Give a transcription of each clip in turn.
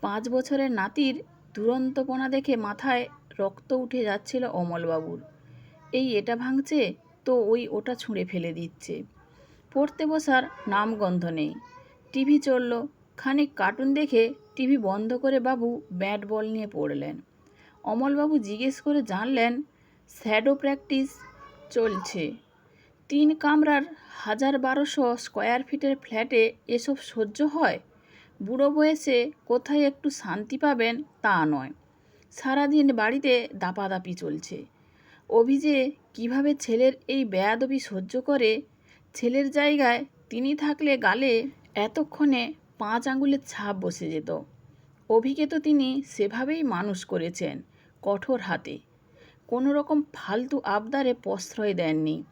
পাঁচ বছরের নাতির দুরন্তপনা দেখে মাথায় রক্ত উঠে যাচ্ছিল অমলবাবুর। এই এটা ভাঙছে, তো ওই ওটা ছুঁড়ে ফেলে দিচ্ছে। পড়তে বসার নামগন্ধ নেই। টিভি চলল। খানিক কার্টুন দেখে টিভি বন্ধ করে বাবু ব্যাট বল নিয়ে পড়লেন। অমলবাবু জিজ্ঞেস করে জানলেন শ্যাডো প্র্যাকটিস চলছে। তিন কামরার হাজার বারোশো স্কোয়ার ফিটের ফ্ল্যাটে এসব সহ্য হয়? বুড়ো বয়সে কোথায় একটু শান্তি পাবেন তা নয়। সারাদিন বাড়িতে দাপাদাপি চলছে। অভিজে কীভাবে ছেলের এই বেয়াদবি সহ্য করে? ছেলের জায়গায় তিনি থাকলে গালে এতক্ষণে পাঁচ আঙুলের ছাপ বসে যেত। অভিকে তো তিনি সেভাবেই মানুষ করেছেন কঠোর হাতে। কোনো রকম ফালতু আবদারে প্রশ্রয় দেননি।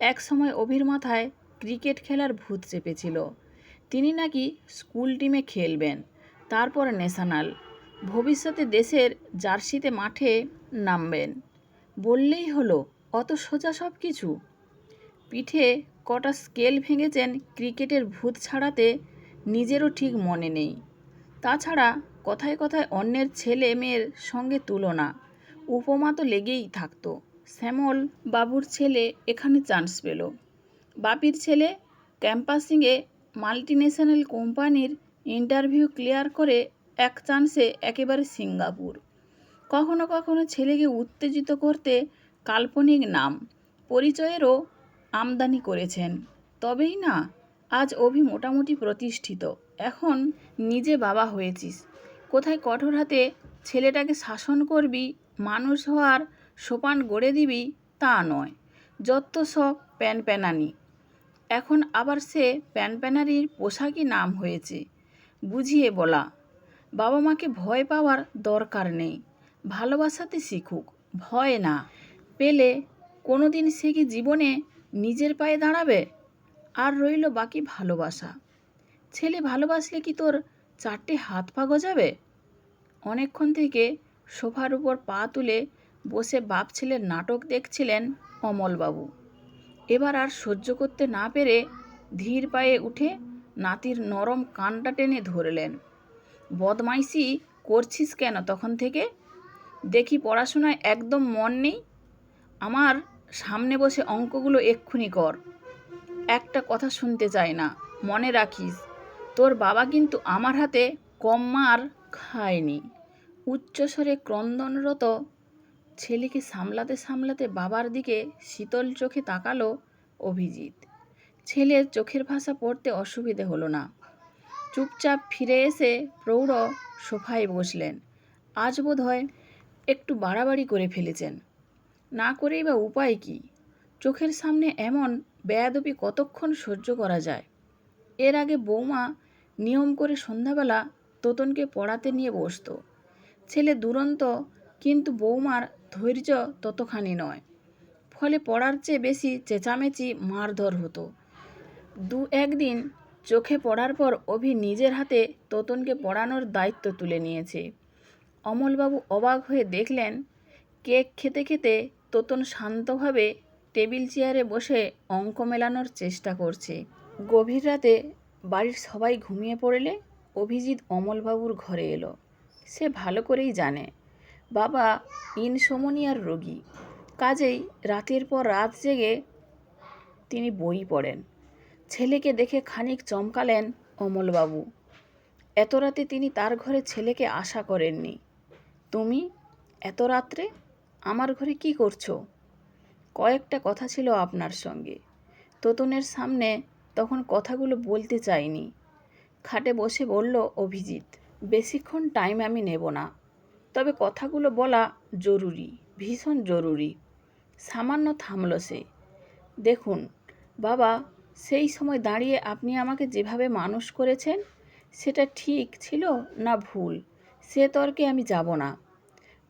এক সময় অভির মাথায় ক্রিকেট খেলার ভূত চেপেছিল। তিনি নাকি স্কুল টিমে খেলবেন, তারপর ন্যাশনাল। ভবিষ্যতে দেশের জার্সিতে মাঠে নামবেন। বললেই হলো, অত সোজা সব কিছু? পিঠে কটা স্কেল ভেঙেছেন ক্রিকেটের ভূত ছাড়াতে নিজেরও ঠিক মনে নেই। তাছাড়া কথায় কথায় অন্যের ছেলে মেয়ের সঙ্গে তুলনা, উপমা তো লেগেই থাকতো। শ্যামল বাবুর ছেলে এখানে চান্স পেল। বাপির ছেলে ক্যাম্পাসিংয়ে মাল্টিন্যাশনাল কোম্পানির ইন্টারভিউ ক্লিয়ার করে এক চান্সে একেবারে সিঙ্গাপুর। কখনো কখনো ছেলেকে উত্তেজিত করতে কাল্পনিক নাম, পরিচয়েরও আমদানি করেছেন। তবেই না, আজ অভি মোটামুটি প্রতিষ্ঠিত। এখন নিজে বাবা হয়েছিস। কোথায় কঠোর হাতে ছেলেটাকে শাসন করবি, মানুষ হওয়ার সোপান গড়ে দিবি তা নয়। যত সব প্যানপ্যানানি। এখন আবার সে প্যানপ্যানারির পোশাকই নাম হয়েছে। বুঝিয়ে বলা, বাবা মাকে ভয় পাওয়ার দরকার নেই, ভালোবাসাতে শিখুক, ভয় না। পেলে কোনো দিন সে কি জীবনে নিজের পায়ে দাঁড়াবে? আর রইল বাকি ভালোবাসা। ছেলে ভালোবাসলে কি তোর চারটে হাত পা গজাবে? অনেকক্ষণ থেকে সোফার উপর পা তুলে বসে বাপ ছেলের নাটক দেখছিলেন অমলবাবু। এবার আর সহ্য করতে না পেরে ধীর পায়ে উঠে নাতির নরম কানটা টেনে ধরলেন। বদমাইশি করছিস কেন তখন থেকে? দেখি পড়াশোনায় একদম মন নেই। আমার সামনে বসে অঙ্কগুলো এক্ষুনি কর। একটা কথা শুনতে চাই না, মনে রাখিস, তোর বাবা কিন্তু আমার হাতে কম মার খায়নি। উচ্চস্বরে ক্রন্দনরত ছেলেকে সামলাতে সামলাতে বাবার দিকে শীতল চোখে তাকালো অভিজিৎ। ছেলের চোখের ভাষা পড়তে অসুবিধে হলো না। চুপচাপ ফিরে এসে প্রৌঢ় সোফায় বসলেন। আজ বোধ হয় একটু বাড়াবাড়ি করে ফেলেছেন। না করেই বা উপায় কি? চোখের সামনে এমন বেয়াদবি কতক্ষণ সহ্য করা যায়? এর আগে বৌমা নিয়ম করে সন্ধ্যাবেলা তোতনকে পড়াতে নিয়ে বসতো। ছেলে দুরন্ত কিন্তু বৌমার ধৈর্য ততখানি নয়। ফলে পড়ার চেয়ে বেশি চেঁচামেচি মারধর হতো। দু একদিন চোখে পড়ার পর অভি নিজের হাতে তোতনকে পড়ানোর দায়িত্ব তুলে নিয়েছে। অমলবাবু অবাক হয়ে দেখলেন, কেক খেতে খেতে তোতন শান্তভাবে টেবিল চেয়ারে বসে অঙ্ক মেলানোর চেষ্টা করছে। গভীর রাতে বাড়ির সবাই ঘুমিয়ে পড়লে অভিজিৎ অমলবাবুর ঘরে এলো। সে ভালো করেই জানে। বাবা ইনসোমনিয়ার রোগী। কাজেই রাতের পর রাত জেগে তিনি বই পড়েন। ছেলেকে দেখে খানিক চমকালেন অমলবাবু। এত রাতে তিনি তার ঘরে ছেলেকে আশা করেননি। তুমি? এত রাত্রে? আমার ঘরে কি করছ? কয়েকটা কথা ছিল আপনার সঙ্গে। তোতনের সামনে তখন কথাগুলো বলতে চাইনি। খাটে বসে বলল, অভিজিৎ, বেশিক্ষণ টাইম আমি নেব না। তবে কথাগুলো বলা জরুরি, ভীষণ জরুরি। সামান্য থামল সে। দেখুন, বাবা, সেই সময় দাঁড়িয়ে আপনি আমাকে যেভাবে মানুষ করেছেন, সেটা ঠিক ছিল না ভুল? সে তর্কে আমি যাব না।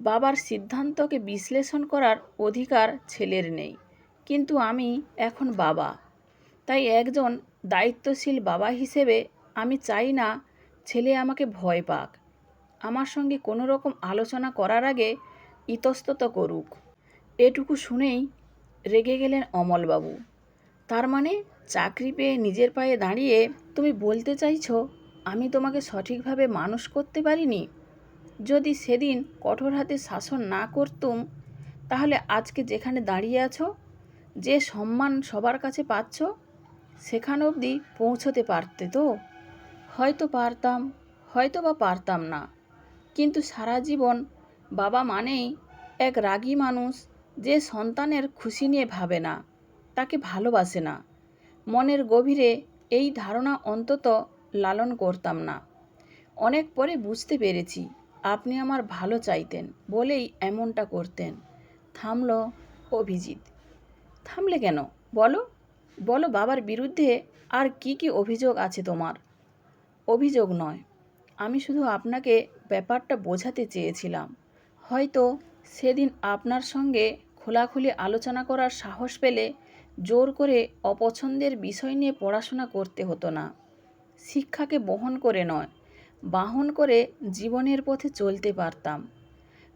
বাবার সিদ্ধান্তকে বিশ্লেষণ করার অধিকার ছেলের নেই। কিন্তু আমি এখন বাবা। তাই একজন দায়িত্বশীল বাবা হিসেবে আমি চাই না ছেলে আমাকে ভয় পাক। আমার সঙ্গে কোনো রকম আলোচনা করার আগে ইতস্তত করুক। এটুকু শুনেই রেগে গেলেন অমলবাবু। তার মানে চাকরি পেয়ে নিজের পায়ে দাঁড়িয়ে তুমি বলতে চাইছো, আমি তোমাকে সঠিকভাবে মানুষ করতে পারিনি? যদি সেদিন কঠোর হাতে শাসন না করতুম, তাহলে আজকে যেখানে দাঁড়িয়ে আছো, যে সম্মান সবার কাছে পাচ্ছ, সেখান অবধি পৌঁছতে পারতে তো? হয়তো পারতাম হয়তো বা পারতাম না। কিন্তু সারা জীবন বাবা মানেই এক রাগী মানুষ যে সন্তানের খুশি নিয়ে ভাবে না, তাকে ভালোবাসে না। মনের গভীরে এই ধারণা অন্তত লালন করতাম না। অনেক পরে বুঝতে পেরেছি, আপনি আমার ভালো চাইতেন বলেই এমনটা করতেন, থামল অভিজিৎ। থামলে কেন? বলো বলো বাবার বিরুদ্ধে আর কি কি অভিযোগ আছে তোমার? অভিযোগ নয়। আমি শুধু আপনাকে ব্যাপারটা বোঝাতে চেয়েছিলাম। হয়তো সেদিন আপনার সঙ্গে খোলাখুলি আলোচনা করার সাহস পেলে জোর করে অপছন্দের বিষয় নিয়ে পড়াশোনা করতে হতো না। শিক্ষাকে বহন করে নয়, বাহন করে জীবনের পথে চলতে পারতাম।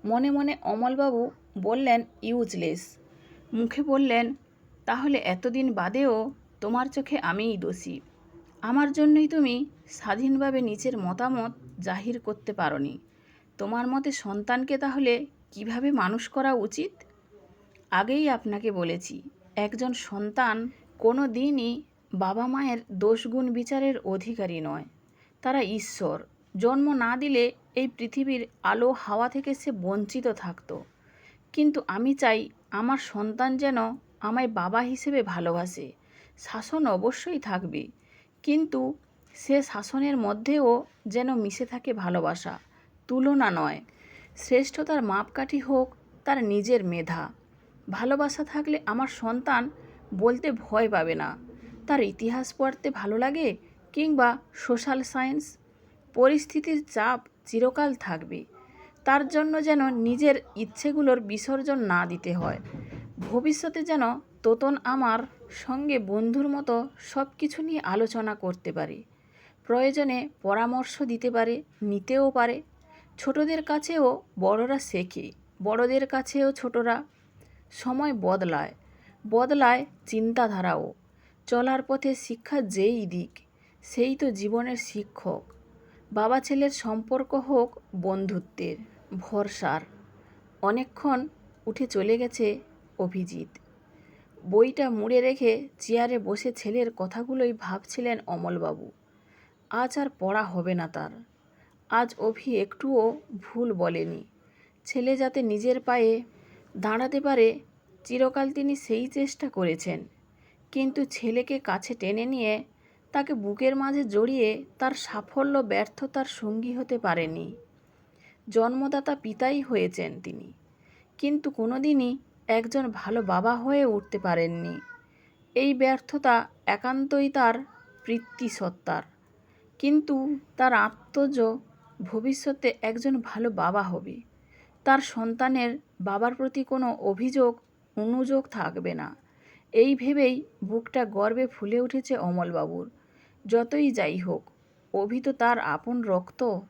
মনে মনে অমলবাবু বললেন, ইউজলেস। মুখে বললেন, তাহলে এতদিন বাদেও তোমার চোখে আমিই দোষী। আমার জন্যই তুমি স্বাধীনভাবে নিজের মতামত জাহির করতে পারোনি। তোমার মতে সন্তানকে তাহলে কীভাবে মানুষ করা উচিত? আগেই আপনাকে বলেছি, একজন সন্তান কোনো দিনই বাবা মায়ের দোষগুণ বিচারের অধিকারী নয়। তারা ঈশ্বর। জন্ম না দিলে এই পৃথিবীর আলো হাওয়া থেকে সে বঞ্চিত থাকত। কিন্তু আমি চাই আমার সন্তান যেন আমায় বাবা হিসেবে ভালোবাসে। শাসন অবশ্যই থাকবে। কিন্তু সে শাসনের মধ্যেও যেন মিশে থাকে ভালোবাসা, তুলনা নয়। শ্রেষ্ঠতার মাপকাঠি হোক, তার নিজের মেধা। ভালোবাসা থাকলে আমার সন্তান বলতে ভয় পাবে না। তার ইতিহাস পড়তে ভালো লাগে কিংবা সোশ্যাল সায়েন্স? পরিস্থিতির চাপ চিরকাল থাকবে। তার জন্য যেন নিজের ইচ্ছেগুলোর বিসর্জন না দিতে হয়। ভবিষ্যতে যেন তোতন আমার সঙ্গে বন্ধুর মতো সব কিছু নিয়ে আলোচনা করতে পারে। প্রয়োজনে পরামর্শ দিতে পারে, নিতেও পারে। ছোটদের কাছেও বড়রা শেখে, বড়দের কাছেও ছোটরা। সময় বদলায় বদলায় চিন্তাধারাও। চলার পথে শিক্ষা যেই দিক, সেই তো জীবনের শিক্ষক। বাবা ছেলের সম্পর্ক হোক বন্ধুত্বের, ভরসার। অনেকক্ষণ উঠে চলে গেছে অভিজিৎ। বইটা মুড়ে রেখে চেয়ারে বসে ছেলের কথাগুলোই ভাবছিলেন অমলবাবু। আজ আর পড়া হবে না তার। আজ অভি একটুও ভুল বলেনি। ছেলে যাতে নিজের পায়ে দাঁড়াতে পারে, চিরকাল তিনি সেই চেষ্টা করেছেন। কিন্তু ছেলেকে কাছে টেনে নিয়ে তাকে বুকের মাঝে জড়িয়ে তার সাফল্য, ব্যর্থতার সঙ্গী হতে পারেনি। জন্মদাতা পিতাই হয়েছেন তিনি। কিন্তু কোনোদিনই একজন ভালো বাবা হয়ে উঠতে পারেননি। এই ব্যর্থতা একান্তই তার সত্তার কিন্তু তার আত্মজ ভবিষ্যতে একজন ভালো বাবা হবে। তার সন্তানের বাবার প্রতি কোনো অভিযোগ, অনুযোগ থাকবে না। এই ভেবেই বুকটা গর্বে ফুলে উঠেছে অমলবাবুর। যতই যাই হোক, অভি তো তার আপন রক্ত